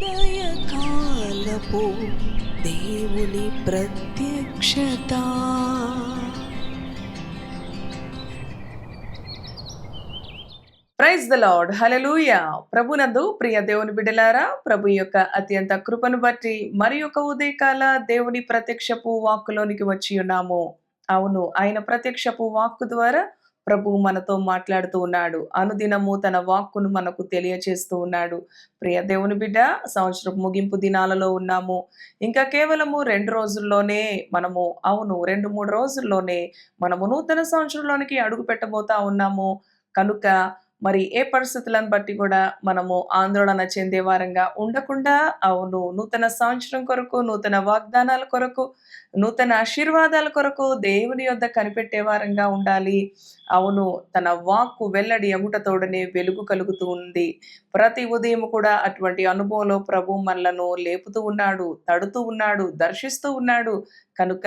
ఉదయకాలపు దేవుని ప్రత్యక్షత. Praise the lord. హలలుయ ప్రభునందు ప్రియ దేవుని బిడ్డలారా ప్రభు యొక్క అత్యంత కృపను బట్టి మరి ఒక ఉదయకాల దేవుని ప్రత్యక్షపు వాక్కులోనికి వచ్చి ఉన్నాము. అవును ఆయన ప్రత్యక్షపు వాక్కు ద్వారా ప్రభు మనతో మాట్లాడుతూ ఉన్నాడు. అనుదినము తన వాక్కును మనకు తెలియచేస్తూ ఉన్నాడు. ప్రియ దేవుని బిడ్డ సంవత్సరం ముగింపు దినాలలో ఉన్నాము. ఇంకా కేవలము రెండు రోజుల్లోనే మనము అవును రెండు మూడు రోజుల్లోనే మనము నూతన సంవత్సరంలోనికి అడుగు పెట్టబోతా ఉన్నాము. కనుక మరి ఏ పరిస్థితులను బట్టి కూడా మనము ఆందోళన చెందే వారంగా ఉండకుండా అవును నూతన సంవత్సరం కొరకు నూతన వాగ్దానాల కొరకు నూతన ఆశీర్వాదాల కొరకు దేవుని యొద్ద కనిపెట్టే వారంగా ఉండాలి. అవును తన వాక్కు వెల్లడి ఎముటతోడనే వెలుగు కలుగుతూ ఉంది. ప్రతి ఉదయం కూడా అటువంటి అనుభవంలో ప్రభు మనలను లేపుతూ ఉన్నాడు తడుతూ ఉన్నాడు దర్శిస్తూ ఉన్నాడు. కనుక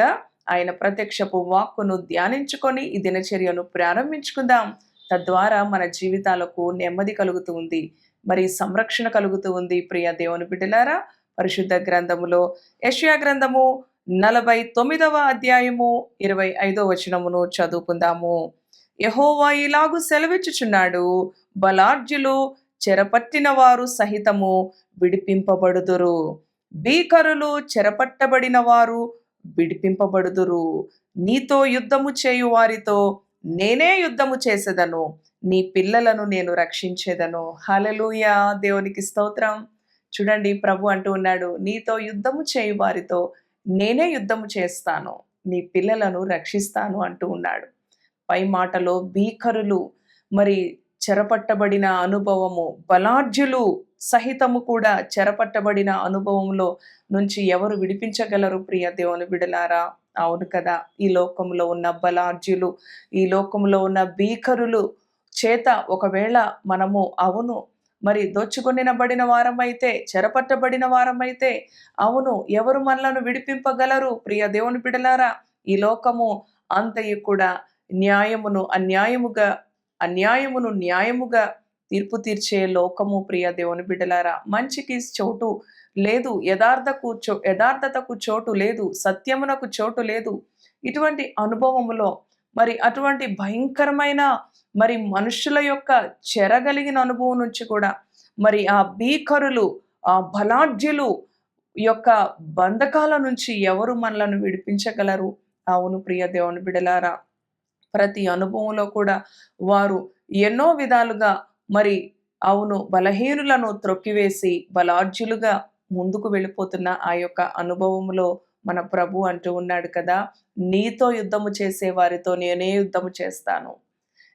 ఆయన ప్రత్యక్షపు వాక్కును ధ్యానించుకొని ఈ దినచర్యను ప్రారంభించుకుందాం. తద్వారా మన జీవితాలకు నెమ్మది కలుగుతూ ఉంది. మరి సంరక్షణ కలుగుతూ ఉంది ప్రియ దేవుని బిడ్డలారా. పరిశుద్ధ గ్రంథములో యష్యా గ్రంథము నలభై తొమ్మిదవ అధ్యాయము ఇరవై ఐదో వచనమును చదువుకుందాము. యహోవా ఇలాగు సెలవిచ్చుచున్నాడు బలార్జులు చెరపట్టిన వారు సహితము విడిపింపబడుదురు. భీకరులు చెరపట్టబడిన వారు విడిపింపబడుదురు. నీతో యుద్ధము చేయు వారితో నేనే యుద్ధము చేసేదను నీ పిల్లలను నేను రక్షించేదను. హలలుయా దేవునికి స్తోత్రం. చూడండి ప్రభు అంటూ ఉన్నాడు నీతో యుద్ధము చేయు వారితో నేనే యుద్ధము చేస్తాను నీ పిల్లలను రక్షిస్తాను అంటూ ఉన్నాడు. పై మాటలో భీకరులు మరి చెరపట్టబడిన అనుభవము బలాఢ్యులు సహితము కూడా చెరపట్టబడిన అనుభవంలో నుంచి ఎవరు విడిపించగలరు ప్రియ దేవుని బిడలారా? అవును కదా. ఈ లోకంలో ఉన్న బలార్జులు ఈ లోకంలో ఉన్న భీకరులు చేత ఒకవేళ మనము అవును మరి దోచుకొనినబడిన వారమైతే చెరపట్టబడిన వారమైతే అవును ఎవరు మనలను విడిపింపగలరు? ప్రియ దేవుని బిడలారా ఈ లోకము అంతయు కూడా న్యాయమును అన్యాయముగా అన్యాయమును న్యాయముగా తీర్పు తీర్చే లోకము ప్రియ దేవుని బిడ్డలారా మంచికి చోటు లేదు యథార్థకు చో యథార్థతకు చోటు లేదు సత్యమునకు చోటు లేదు. ఇటువంటి అనుభవములో మరి అటువంటి భయంకరమైన మరి మనుషుల యొక్క చెరగలిగిన అనుభవం నుంచి కూడా మరి ఆ భీకరులు ఆ బలాఢ్యులు యొక్క బంధకాల నుంచి ఎవరు మనలను విడిపించగలరు? అవును ప్రియ దేవుని బిడలారా ప్రతి అనుభవంలో కూడా వారు ఎన్నో విధాలుగా మరి అవును బలహీనులను త్రొక్కివేసి బలార్జులుగా ముందుకు వెళ్ళిపోతున్న ఆ యొక్క అనుభవంలో మన ప్రభు అంటూ ఉన్నాడు కదా నీతో యుద్ధము చేసే వారితో నేనే యుద్ధము చేస్తాను.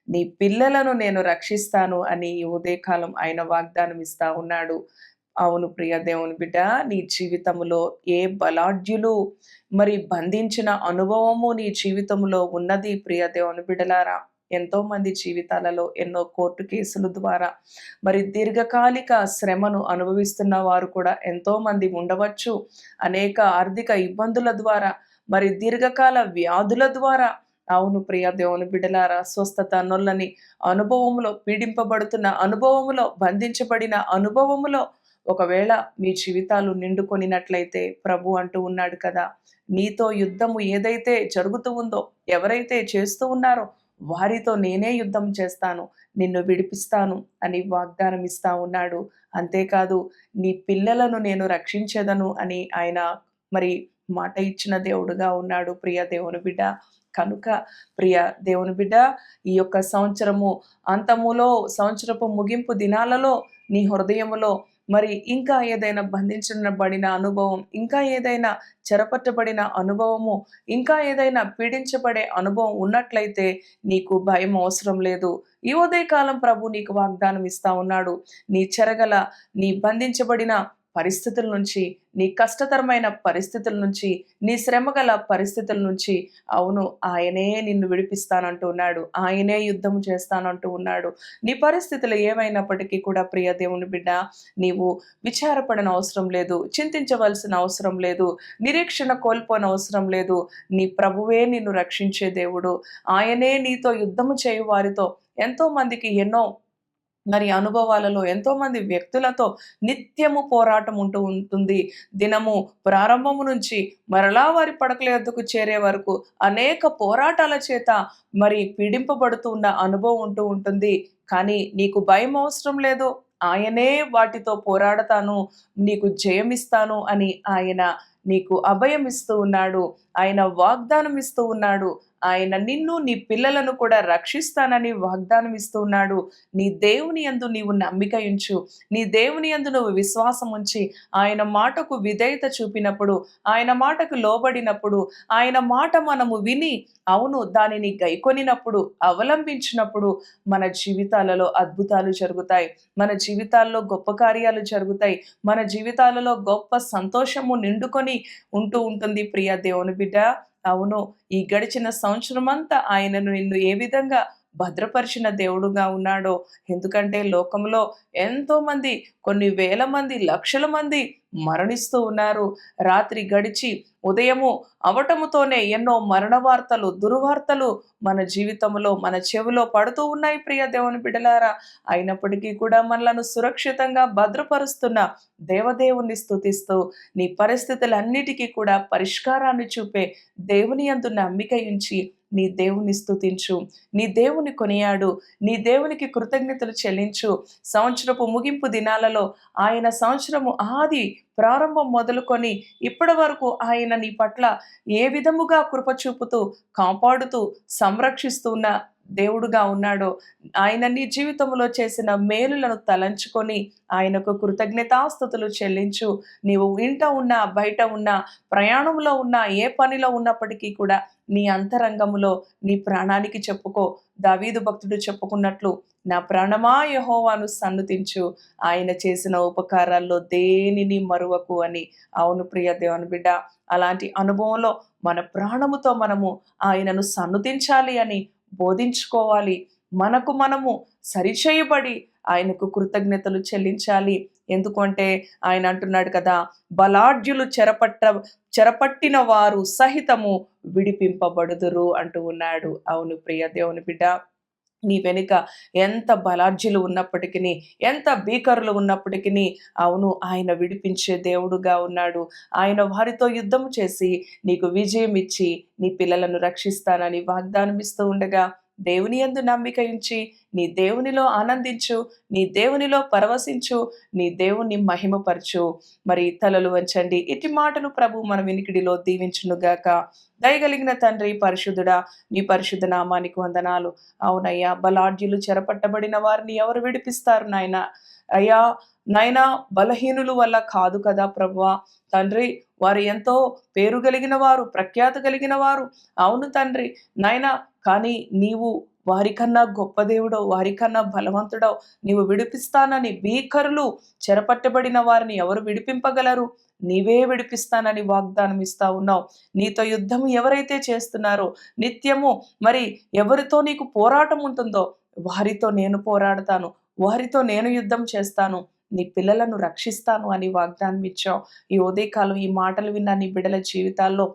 నీ పిల్లలను నేను రక్షిస్తాను అని ఈ ఉదయకాలం ఆయన వాగ్దానం ఇస్తా ఉన్నాడు. అవును ప్రియ దేవుని బిడ్డ నీ జీవితంలో ఏ బలాఢ్యులు మరి బంధించిన అనుభవము నీ జీవితంలో ఉన్నది ప్రియ దేవుని బిడ్డలారా? ఎంతో మంది జీవితాలలో ఎన్నో కోర్టు కేసుల ద్వారా మరి దీర్ఘకాలిక శ్రమను అనుభవిస్తున్న వారు కూడా ఎంతో మంది ఉండవచ్చు. అనేక ఆర్థిక ఇబ్బందుల ద్వారా మరి దీర్ఘకాల వ్యాధుల ద్వారా. అవును ప్రియ దేవుని బిడలారా స్వస్థత నొల్లని అనుభవములో పీడింపబడుతున్న అనుభవములో బంధించబడిన అనుభవములో ఒకవేళ మీ జీవితాలు నిండుకొనినట్లయితే ప్రభు అంటూ ఉన్నాడు కదా నీతో యుద్ధము ఏదైతే జరుగుతూ ఉందో ఎవరైతే చేస్తూ ఉన్నారో వారితో నేనే యుద్ధం చేస్తాను నిన్ను విడిపిస్తాను అని వాగ్దానం ఇస్తా ఉన్నాడు. అంతేకాదు నీ పిల్లలను నేను రక్షించేదను అని ఆయన మరి మాట ఇచ్చిన దేవుడుగా ఉన్నాడు ప్రియ దేవుని బిడ్డ. కనుక ప్రియ దేవుని బిడ్డ ఈ యొక్క సంవత్సరము అంతములో సంవత్సరపు ముగింపు దినాలలో నీ హృదయములో మరి ఇంకా ఏదైనా బంధించబడిన అనుభవం ఇంకా ఏదైనా చెరపట్టబడిన అనుభవము ఇంకా ఏదైనా పీడించబడే అనుభవం ఉన్నట్లయితే నీకు భయం అవసరం లేదు. ఈ ఉదయకాలం ప్రభు నీకు వాగ్దానం ఇస్తా ఉన్నాడు. నీ చెరగల నీ బంధించబడిన పరిస్థితుల నుంచి నీ కష్టతరమైన పరిస్థితుల నుంచి నీ శ్రమగల పరిస్థితుల నుంచి అవును ఆయనే నిన్ను విడిపిస్తానంటూ ఉన్నాడు. ఆయనే యుద్ధం చేస్తానంటూ ఉన్నాడు. నీ పరిస్థితులు ఏమైనప్పటికీ కూడా ప్రియ దేవుని బిడ్డ నీవు విచారపడిన అవసరం లేదు చింతించవలసిన అవసరం లేదు నిరీక్షణ కోల్పోని అవసరం లేదు. నీ ప్రభువే నిన్ను రక్షించే దేవుడు. ఆయనే నీతో యుద్ధము చేయు వారితో ఎంతో మందికి ఎన్నో మరి అనుభవాలలో ఎంతోమంది వ్యక్తులతో నిత్యము పోరాటం ఉంటూ ఉంటుంది. దినము ప్రారంభము నుంచి మరలా వారి పడకల యొద్దకు చేరే వరకు అనేక పోరాటాల చేత మరి పీడింపబడుతూ ఉన్న అనుభవం ఉంటూ ఉంటుంది. కానీ నీకు భయం అవసరం లేదు. ఆయనే వాటితో పోరాడతాను. నీకు జయమిస్తాను అని ఆయన నీకు అభయం ఇస్తూ ఉన్నాడు. ఆయన వాగ్దానం ఇస్తూ ఉన్నాడు. ఆయన నిన్ను నీ పిల్లలను కూడా రక్షిస్తానని వాగ్దానం ఇస్తున్నాడు. నీ దేవుని యందు నీవు నమ్మిక ఉంచు. నీ దేవుని యందు నువ్వు విశ్వాసం ఉంచి ఆయన మాటకు విధేయత చూపినప్పుడు ఆయన మాటకు లోబడినప్పుడు ఆయన మాట మనము విని అవును దానిని గైకొనినప్పుడు అవలంబించినప్పుడు మన జీవితాలలో అద్భుతాలు జరుగుతాయి. మన జీవితాల్లో గొప్ప కార్యాలు జరుగుతాయి. మన జీవితాలలో గొప్ప సంతోషము నిండుకొని ఉంటూ ఉంటుంది ప్రియ దేవుని బిడ్డ. అవును. ఈ గడిచిన సంవత్సరం అంతా ఆయనను నిన్ను ఏ విధంగా భద్రపరిచిన దేవుడుగా ఉన్నాడో. ఎందుకంటే లోకంలో ఎంతోమంది కొన్ని వేల మంది లక్షల మంది మరణిస్తూ ఉన్నారు. రాత్రి గడిచి ఉదయము అవటముతోనే ఎన్నో మరణ వార్తలు దుర్వార్తలు మన జీవితంలో మన చెవిలో పడుతూ ఉన్నాయి ప్రియ దేవుని బిడలారా అయినప్పటికీ కూడా మనలను సురక్షితంగా భద్రపరుస్తున్న దేవదేవుని స్థుతిస్తూ నీ పరిస్థితులన్నిటికీ కూడా పరిష్కారాన్ని చూపే దేవుని అందు నమ్మిక ఉంచి నీ దేవుని స్థుతించు నీ దేవుని కొనియాడు. నీ దేవునికి కృతజ్ఞతలు చెల్లించు. సంవత్సరపు ముగింపు దినాలలో ఆయన సంవత్సరము ఆది ప్రారంభం మొదలుకొని ఇప్పటి వరకు ఆయన నీ పట్ల ఏ విధముగా కృప చూపుతూ కాపాడుతూ సంరక్షిస్తున్న దేవుడుగా ఉన్నాడో ఆయన నీ జీవితంలో చేసిన మేలులను తలంచుకొని ఆయనకు కృతజ్ఞతాస్థుతులు చెల్లించు. నీవు ఇంట ఉన్నా బయట ఉన్నా ప్రయాణంలో ఉన్నా ఏ పనిలో ఉన్నప్పటికీ కూడా నీ అంతరంగములో నీ ప్రాణానికి చెప్పుకో. దావీదు భక్తుడు చెప్పుకున్నట్లు నా ప్రాణమా యహోవాను సన్నుతించు. ఆయన చేసిన ఉపకారాల్లో దేనిని మరువకు అని. అవును ప్రియ దేవుని బిడ్డ అలాంటి అనుభవంలో మన ప్రాణముతో మనము ఆయనను సన్నుతించాలి అని బోధించుకోవాలి. మనకు మనము సరిచేయబడి ఆయనకు కృతజ్ఞతలు చెల్లించాలి. ఎందుకంటే ఆయన అంటున్నాడు కదా బలాఢ్యులు చెరపట్ట చెరపట్టిన వారు సహితము విడిపింపబడుదురు అంటూ ఉన్నాడు. అవును ప్రియ దేవుని బిడ్డ. నీ వెనుక ఎంత బలార్జులు ఉన్నప్పటికీ ఎంత భీకరులు ఉన్నప్పటికీ అవును ఆయన విడిపించే దేవుడుగా ఉన్నాడు. ఆయన వారితో యుద్ధం చేసి నీకు విజయం ఇచ్చి నీ పిల్లలను రక్షిస్తానని వాగ్దానం ఇస్తూ ఉండగా దేవుని యందు నమ్మిక ఉంచి నీ దేవునిలో ఆనందించు నీ దేవునిలో పరవశించు నీ దేవుని మహిమపరచు. మరి తలలు వంచండి. ఇటు మాటలు ప్రభు మన వినికిడిలో దీవించునుగాక. దయగలిగిన తండ్రి పరిశుద్ధుడా నీ పరిశుద్ధ నామానికి వందనాలు. అవునయ్యా బలాఢ్యులు చెరపట్టబడిన వారిని ఎవరు విడిపిస్తారు నాయన? అయ్యా నాయనా బలహీనులు వల్ల కాదు కదా ప్రభువా. తండ్రి వారు ఎంతో పేరు కలిగిన వారు ప్రఖ్యాత కలిగిన వారు. అవును తండ్రి నైనా కానీ నీవు వారికన్నా గొప్ప దేవుడో వారికన్నా బలవంతుడో నీవు విడిపిస్తానని భీకరులు చెరపట్టబడిన వారిని ఎవరు విడిపింపగలరు? నీవే విడిపిస్తానని వాగ్దానం ఇస్తా ఉన్నావు. నీతో యుద్ధం ఎవరైతే చేస్తున్నారో నిత్యము మరి ఎవరితో నీకు పోరాటం ఉంటుందో వారితో నేను పోరాడతాను. వారితో నేను యుద్ధం చేస్తాను. నీ పిల్లలను రక్షిస్తాను అని వాగ్దానం ఇచ్చావు. ఈ ఉదయకాలం ఈ మాటలు విన్న నీ బిడ్డల జీవితాల్లో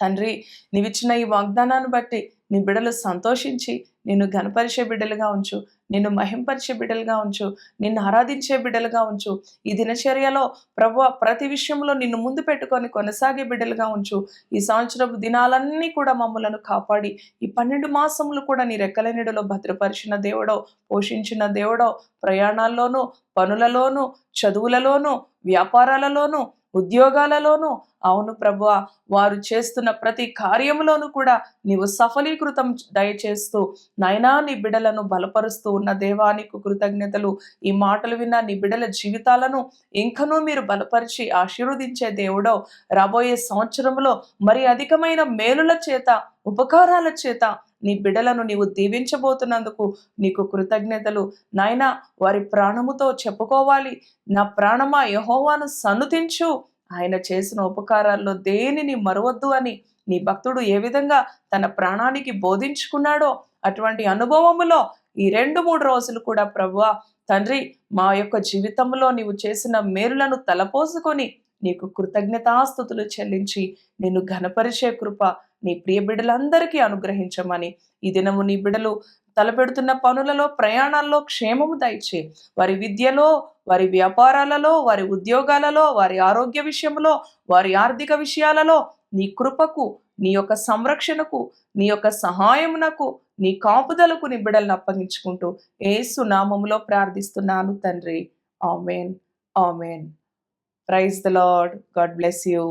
తండ్రి నీవిచ్చిన ఈ వాగ్దానాన్ని బట్టి నీ బిడ్డలు సంతోషించి నిన్ను ఘనపరిచే బిడ్డలుగా ఉంచు నిన్ను మహింపరిచే బిడ్డలుగా ఉంచు నిన్ను ఆరాధించే బిడ్డలుగా ఉంచు. ఈ దినచర్యలో ప్రభు ప్రతి విషయంలో నిన్ను ముందు పెట్టుకొని కొనసాగే బిడ్డలుగా ఉంచు. ఈ సంవత్సరపు దినాలన్నీ కూడా మమ్మలను కాపాడి ఈ పన్నెండు మాసములు కూడా నీ రెక్కల నీడలో భద్రపరిచిన దేవుడో పోషించిన దేవుడో ప్రయాణాల్లోనూ పనులలోనూ చదువులలోనూ వ్యాపారాలలోనూ ఉద్యోగాలలోనూ అవును ప్రభు వారు చేస్తున్న ప్రతి కార్యములోనూ కూడా నీవు సఫలీకృతం దయచేస్తూ నైనా నీ బిడలను బలపరుస్తూ ఉన్న దేవానికి కృతజ్ఞతలు. ఈ మాటలు విన్న నీ బిడల జీవితాలను ఇంకనూ మీరు బలపరిచి ఆశీర్వదించే దేవుడో రాబోయే సంవత్సరంలో మరి అధికమైన మేలుల చేత ఉపకారాల చేత నీ బిడలను నీవు దీవించబోతున్నందుకు నీకు కృతజ్ఞతలు. నాయన వారి ప్రాణముతో చెప్పుకోవాలి. నా ప్రాణమా యహోవాను సన్నుతించు. ఆయన చేసిన ఉపకారాల్లో దేనిని మరవద్దు అని నీ భక్తుడు ఏ విధంగా తన ప్రాణానికి బోధించుకున్నాడో అటువంటి అనుభవములో ఈ రెండు మూడు రోజులు కూడా ప్రభువా తండ్రి మా యొక్క జీవితంలో నీవు చేసిన మేలులను తలపోసుకొని నీకు కృతజ్ఞతాస్థుతులు చెల్లించి నిన్ను ఘనపరిచే కృప నీ ప్రియ బిడ్డలందరికీ అనుగ్రహించమని ఈ దినము నీ బిడలు తలపెడుతున్న పనులలో ప్రయాణాల్లో క్షేమము దయచే వారి విద్యలో వారి వ్యాపారాలలో వారి ఉద్యోగాలలో వారి ఆరోగ్య విషయంలో వారి ఆర్థిక విషయాలలో నీ కృపకు నీ యొక్క సంరక్షణకు నీ యొక్క సహాయమునకు నీ కాపుదలకు నీ బిడలను అప్పగించుకుంటూ ఏసు నామములో ప్రార్థిస్తున్నాను తండ్రి. Amen. Amen. Praise the Lord. God bless you.